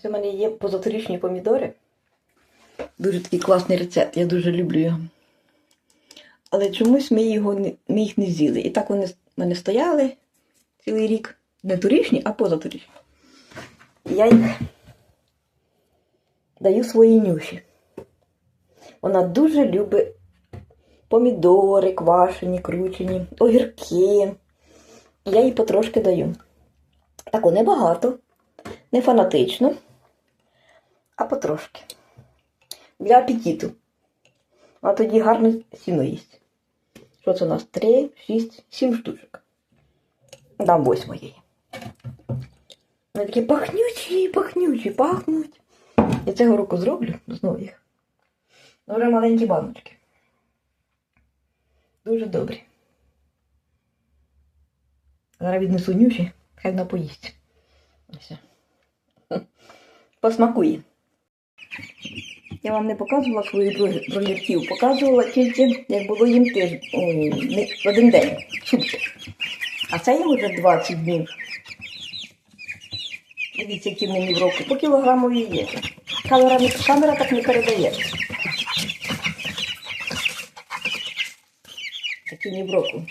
Ось у мене є позаторічні помідори. Дуже такий класний рецепт, я дуже люблю його. Але чомусь ми, його ми їх не з'їли. І так вони в мене стояли цілий рік. Не торічні, а позаторічні. Я їх даю своїй нюші. Вона дуже любить помідори, квашені, кручені, огірки. Я їй потрошки даю. Тако небагато, не фанатично, а потрошки. Для апетиту. А тоді гарно сіно їсть. Що це у нас? Три, шість, сім штучок. Дам восьмої. Вони такі пахнючі, пахнючі, пахнуть. Я цього року зроблю знову їх. Ну, вже маленькі баночки. Дуже добрі. Зараз віднесу нюші, хай вона поїсть. Ось. Посмакує. Я вам не показувала свою бро- показувала тільки, як було їм ой, один день, сутки. А це їм вже 20 днів. Дивіться, які мені в року. По кілограмові є. Камера, камера так не передає. Такі ні в року.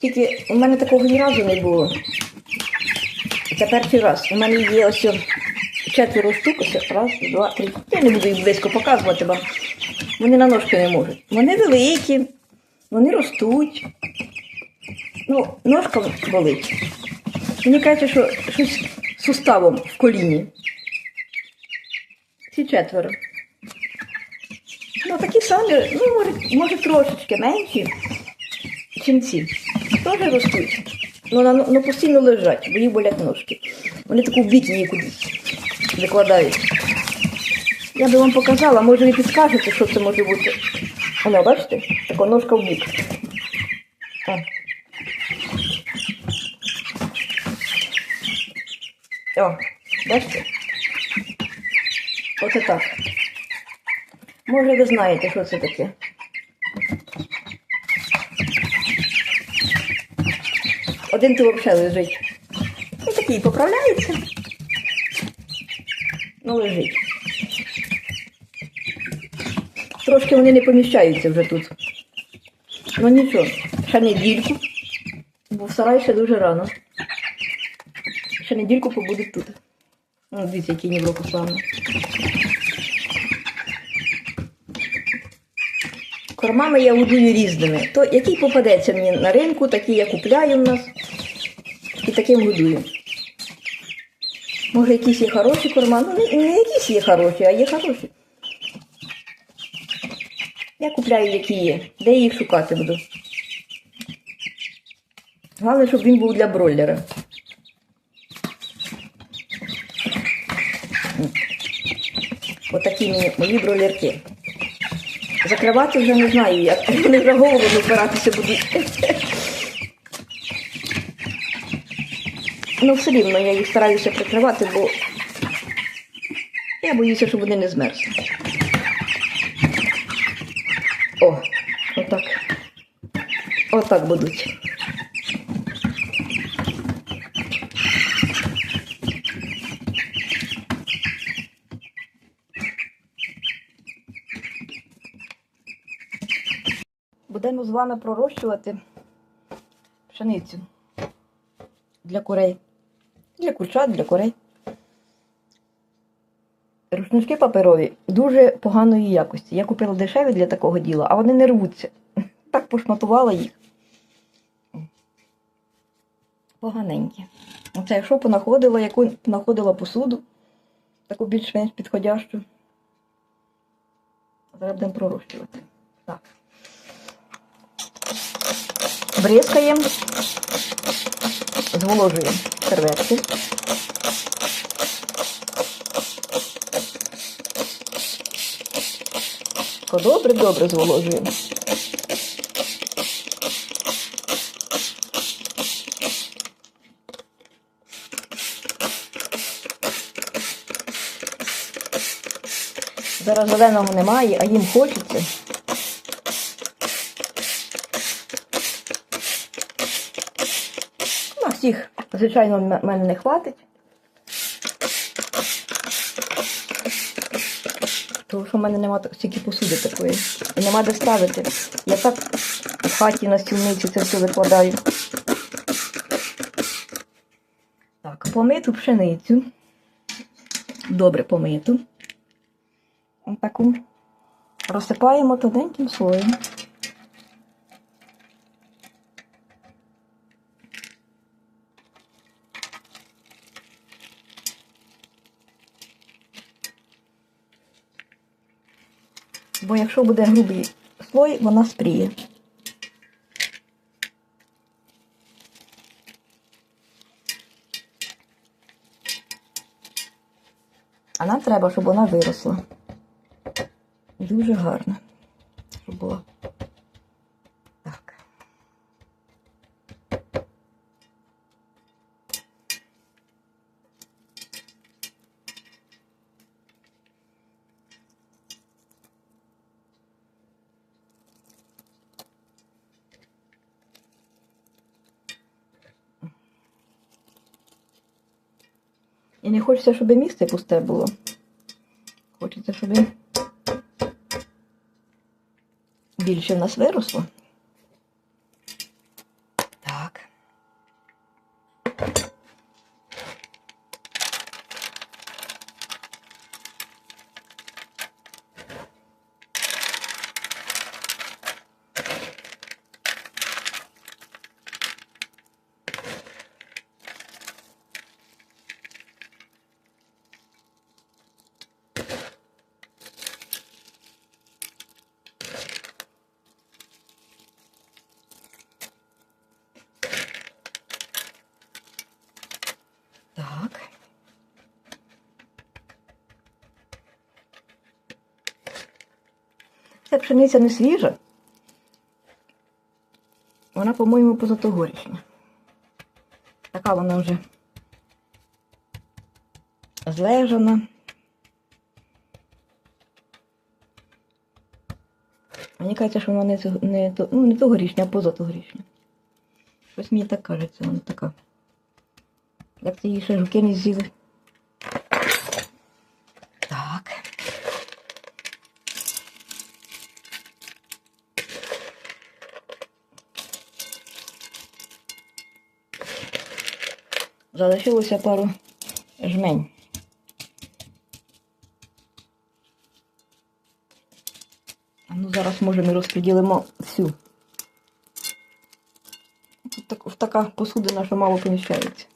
Тільки у мене такого ні разу не було. Це перший раз. У мене є ось четверо штук, ось раз, два, три. Я не буду їх близько показувати вам. Вони на ножки не можуть. Вони великі, вони ростуть. Ну, ножка болить. Мені кажуть, що щось з суставом в коліні. Ці четверо. Ну, такі самі, ну, може, може трошечки менші, чим ці. Теж ростуть. Ну, ну постійно лежать, бо їх болять ножки. Вони таку бік її кудись викладають. Я би вам показала, може ви підскажете, що це може бути. Воно, бачите? Така ножка в бік. О. Бачите? Оце так. Може, ви знаєте, що це таке. Один то взагалі лежить. І такий поправляється. Ну, лежить. Трошки вони не поміщаються вже тут. Ну нічого, ще недільку, бо в сарай ще дуже рано. Ще недільку побудуть тут. Ну, дивіться, який ніброку славно. Кормами я годую різними. То який попадеться мені на ринку, такий я купляю в нас. І таким годую. Може, якісь є хороші корма. Ну, не, не якісь є хороші, а є хороші. Я купляю, які є. Де я їх шукати буду? Головне, щоб він був для бройлера. Отакі мені мої бройлерки. Закривати вже не знаю, як. Вони вже голову випиратися будуть. Ну, все рівно я їх стараюся прикривати, бо я боюся, щоб вони не змерзли. О, отак. Отак будуть. Будемо з вами пророщувати пшеницю для курей. Для курчат, для курей. Рушнички паперові дуже поганої якості. Я купила дешеві для такого діла, а вони не рвуться. Так пошматувала їх. Поганенькі. Оце якщо понаходила, яку понаходила посуду, таку більш-менш підходящу. Зараз будемо пророщувати. Так. Бризкаємо, зволожуємо серветки. Добре-добре зволожуємо. Зараз зеленого немає, а їм хочеться. Всіх, звичайно, м- мене не хватить. Тому що в мене немає стільки посуди такої. І нема де ставити. Я так в хаті на стільниці це все викладаю. Так, помиту пшеницю. Добре помиту. Таку розсипаємо тоненьким слоєм. Бо якщо буде грубий слой, вона спріє. А нам треба, щоб вона виросла. Дуже гарно. Щоб була. І не хочеться, щоб місце пусте було. Хочеться, щоб більше в нас виросло. Так. Так. Ця пшениця не свіжа. Вона, по-моєму, позатогорічня. Така вона вже злежана. Мені кажеться, що вона не, не, ну, не тогорічня, а позатогорічня. Щось мені так кажеться, вона така. Як це її ще жуки не з'їли. Так. Залишилося пару жмень. Ну, зараз, може, ми розподілимо всю. В така посудина, що мало поміщається.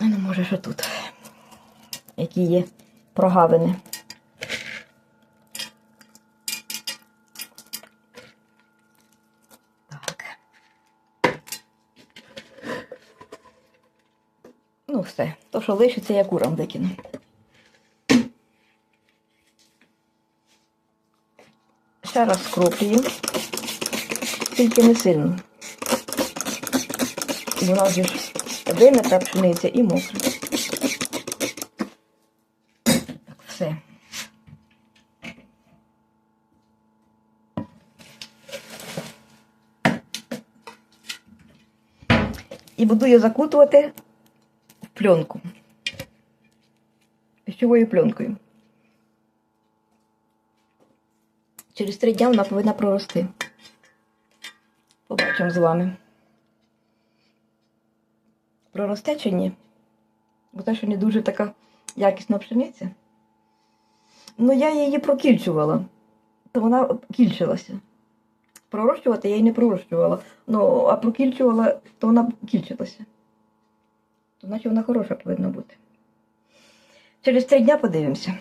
Ну, може, що тут. Які є прогавини. Все. То, що лишиться, я курам викину. Ще раз скроплюю. Тільки не сильно. Вона вже ж вимита пшениця і мокра. Так, все. І буду її закутувати пленку. Пищовою пленкою. Через три дня вона повинна прорости. Побачимо з вами. Проросте чи ні? Бо те, що не дуже така якісна пшениця. Ну, я її прокільчувала, то вона кільчилася. Пророщувати я її не пророщувала. Ну, а прокільчувала, то вона кільчилася. Значить вона хороша повинна бути. Через три дня подивимося.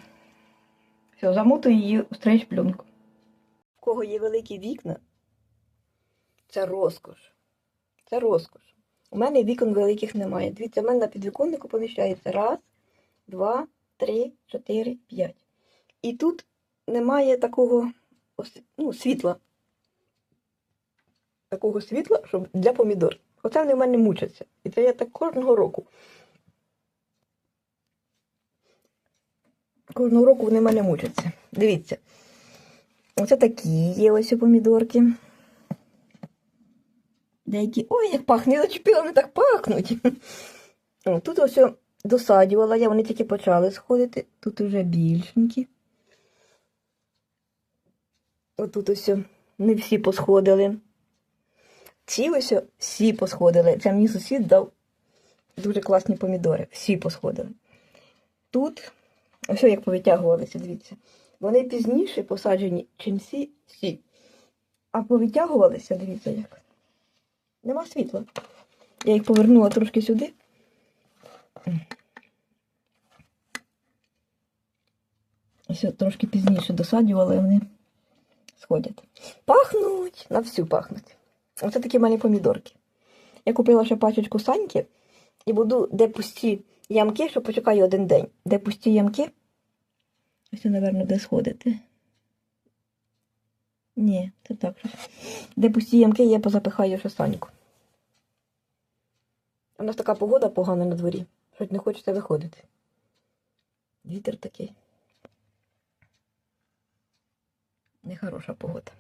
Все, замотую її в стрейч пленку. В кого є великі вікна, це розкош. Це розкош. У мене вікон великих немає. Дивіться, в мене на підвіконнику поміщається раз, два, три, чотири, п'ять. І тут немає такого ну, світла. Такого світла, щоб для помідор. Хоча вони в мене мучаться. І це я так кожного року. Кожного року вони в мене мучаться. Дивіться. Оце такі є ось помідорки. Деякі. Ой, як пахне, я зачепила, вони так пахнуть. Тут ось досадювала я, вони тільки почали сходити. Тут уже більшенькі. Отут ось не всі посходили. Ці ось всі посходили. Це мені сусід дав дуже класні помідори. Всі посходили. Тут, ось як повитягувалися, дивіться. Вони пізніше посаджені, чим всі всі. А повитягувалися, дивіться як. Нема світла. Я їх повернула трошки сюди. Ось трошки пізніше досаджувала, і вони сходять. Пахнуть, на всю пахнуть. Оце такі малі помідорки. Я купила ще пачечку саньки і буду, де пусті ямки, що почекаю один день. Де пусті ямки. Ось, це, напевно, де сходити. Ні, це так. Де пусті ямки, я позапихаю ще саньку. У нас така погода погана на дворі. Щось не хочеться виходити. Вітер такий. Нехороша погода.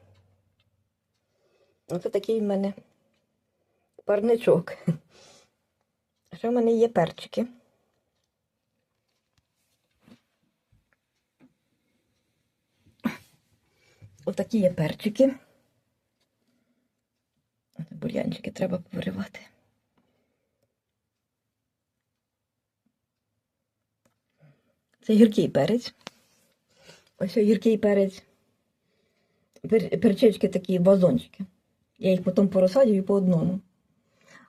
Оце такий в мене парничок. Ще в мене є перчики. Отакі є перчики. Бур'янчики треба повиривати. Це гіркий перець. Ось гіркий перець. Перчички такі вазончики. Я їх потім порозсадю по одному.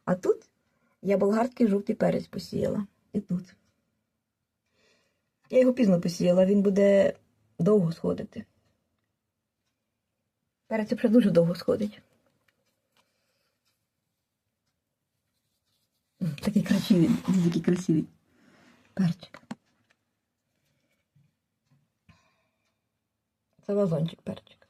А тут я болгарський жовтий перець посіяла. І тут. Я його пізно посіяла, він буде довго сходити. Перець вже дуже довго сходить. Такий красивий, який красивий перчик. Це вазончик перчик.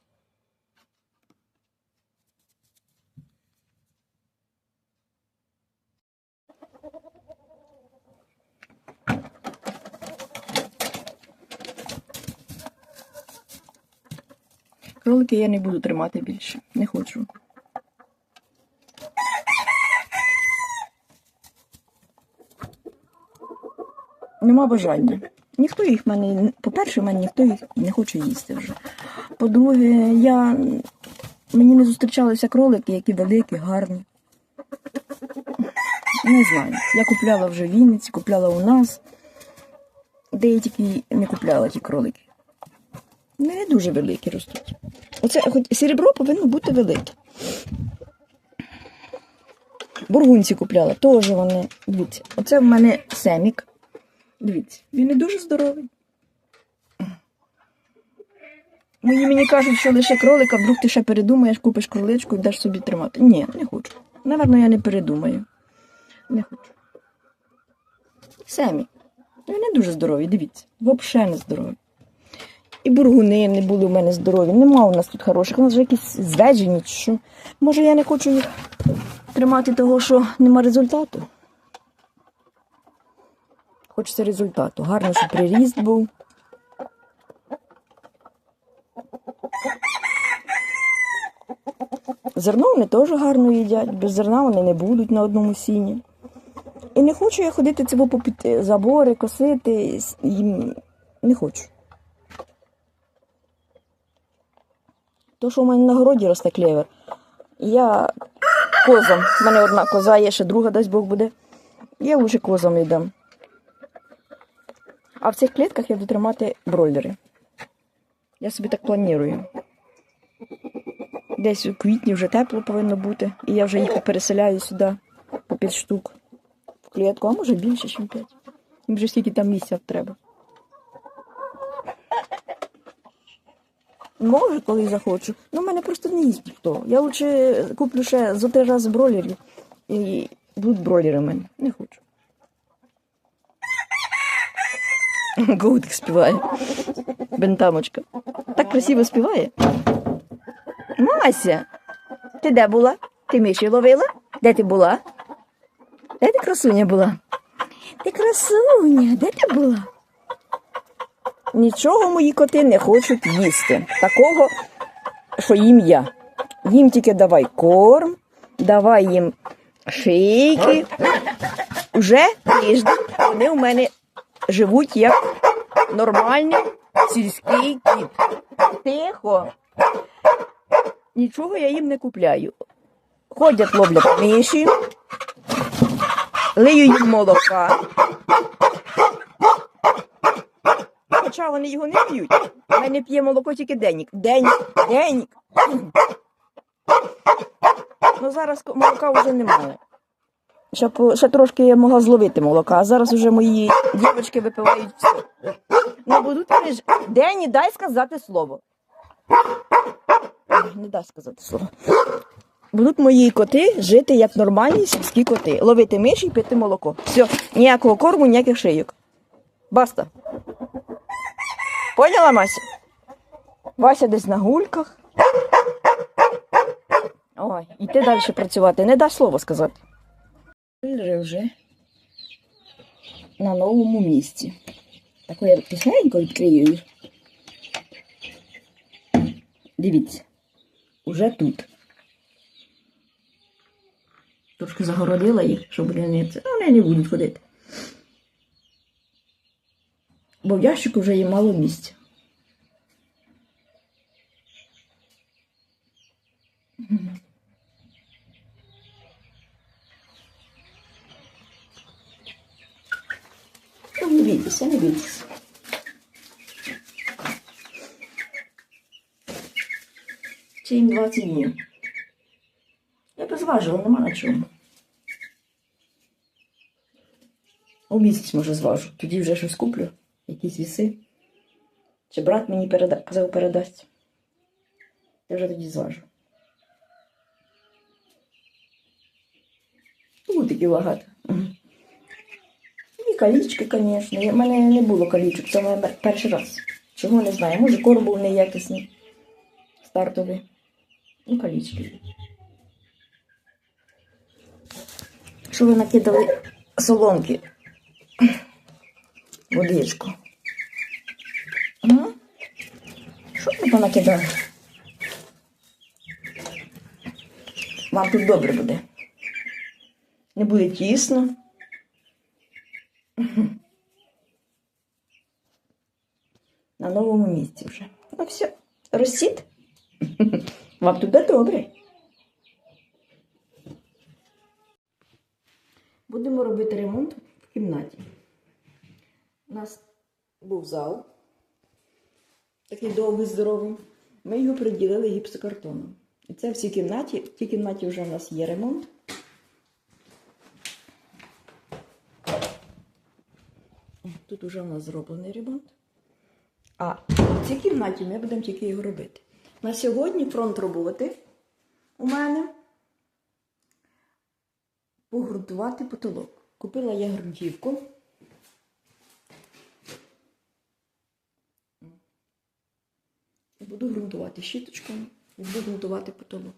Кролики я не буду тримати більше. Не хочу. Нема бажання. Ніхто їх мене, по-перше, мене ніхто їх не хоче їсти вже. По-друге, я мені не зустрічалися кролики, які великі, гарні. Не знаю. Я купляла вже в Вінниці, купляла у нас. Де я тільки не купляла ті кролики. Не дуже великі ростуть. Оце хоч серебро повинно бути велике. Бургунці купляла, теж вони. Дивіться, оце в мене семік. Дивіться, він не дуже здоровий. Мої мені кажуть, що лише кролика, вдруг ти ще передумаєш, купиш кроличку і даш собі тримати. Ні, не хочу. Наверно, я не передумаю. Не хочу. Семі. Не дуже здоровий, дивіться. Взагалі не здоровий. І бургуни не були в мене здорові. Нема у нас тут хороших. У нас вже якісь зведжені що. Може, я не хочу їх тримати того, що нема результату. Хочеться результату. Гарно, щоб приріст був. Зерно вони теж гарно їдять, без зерна вони не будуть на одному сіні. І не хочу я ходити цього попід забори, косити. Їм не хочу. То, що в мене на городі росте клевер, я козам, в мене одна коза є, ще друга дасть Бог буде. Я лучше козам йдам. А в цих клітках я буду тримати бройлери. Я собі так планую. Десь у квітні вже тепло повинно бути. І я вже їх переселяю сюди по 5 штук в клітку, а може більше, ніж 5. Їм вже скільки там місця треба. Може, коли захочу. Ну, в мене просто не їсть ніхто. Я лучше куплю ще за три рази бройлерів і будуть бройлери в мене. Не хочу. Гоутик співає. Бентамочка. Так красиво співає. Мася, ти де була? Ти миші ловила? Де ти була? Де ти красуня була? Ти красуня, де ти була? Нічого мої коти не хочуть їсти. Такого, що їм я. Їм тільки давай корм, давай їм шийки, Уже тиждень вони у мене живуть як нормальний сільський кіт. Тихо. Нічого я їм не купляю. Ходять, ловлять миші, лию їм молока. Хоча вони його не п'ють. У мене п'є молоко тільки денік. Денік, денік. Ну зараз молока вже немає. Ще, ще трошки я могла зловити молока, а зараз вже мої дівчатки випивають все. Ну будуть вони ж. Дені, дай сказати слово. Не дай сказати слово. Будуть мої коти жити як нормальні сільські коти. Ловити миші і пити молоко. Все, ніякого корму, ніяких шийок. Баста. Поняла, Мася? Вася десь на гульках. Ой, іти далі працювати. Не дай слово сказати. Вже вже на новому місці. Таку я тихенько відкрию. Дивіться, уже тут. Трошки загородила їх, щоб вони не. Ну, вони не будуть ходити. Бо в ящику вже є мало місця. Ну, не бійтеся, не бійтеся. Чи їм 20 днів. Я би зважила, нема на чому. У місяць, може, зважу. Тоді вже щось куплю, якісь віси. Чи брат мені переда... казав передасть. Я вже тоді зважу. Ну, такі багато. І калічки, звісно. У мене не було калічок, це моє перший раз. Чого не знаю. Може, корм був неякісний, стартовий. Ну, калічки. Що ви накидали солонки? Водичку. Ага. Що ви понакидали? Вам тут добре буде. Не буде тісно. На новому місці вже. Ну все, розсід. Вам тут добре. Будемо робити ремонт в кімнаті. У нас був зал, такий довгий, здоровий. Ми його приділили гіпсокартоном. І це в цій кімнаті. В тій кімнаті вже у нас є ремонт. Тут вже у нас зроблений ремонт. А в цій кімнаті ми будемо тільки його робити. На сьогодні фронт роботи у мене погрунтувати потолок. Купила я ґрунтівку. Буду ґрунтувати щіточкою буду ґрунтувати потолок.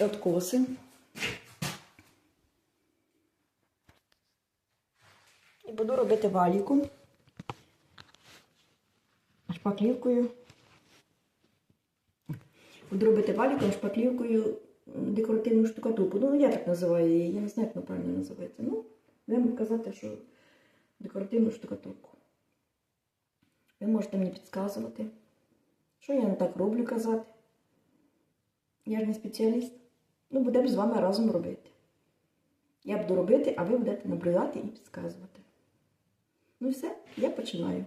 Откоси. І буду робити валіку шпаклівкою. Буду робити валіком шпаклівкою декоративну штукатурку. Ну, я так називаю її, я не знаю, як вона правильно називається. Ну, будемо казати, що декоративну штукатурку. Ви можете мені підказувати, що я не так роблю казати. Я ж не спеціаліст. Ну, будемо з вами разом робити. Я буду робити, а ви будете наблюдати і підказувати. Ну все, я починаю.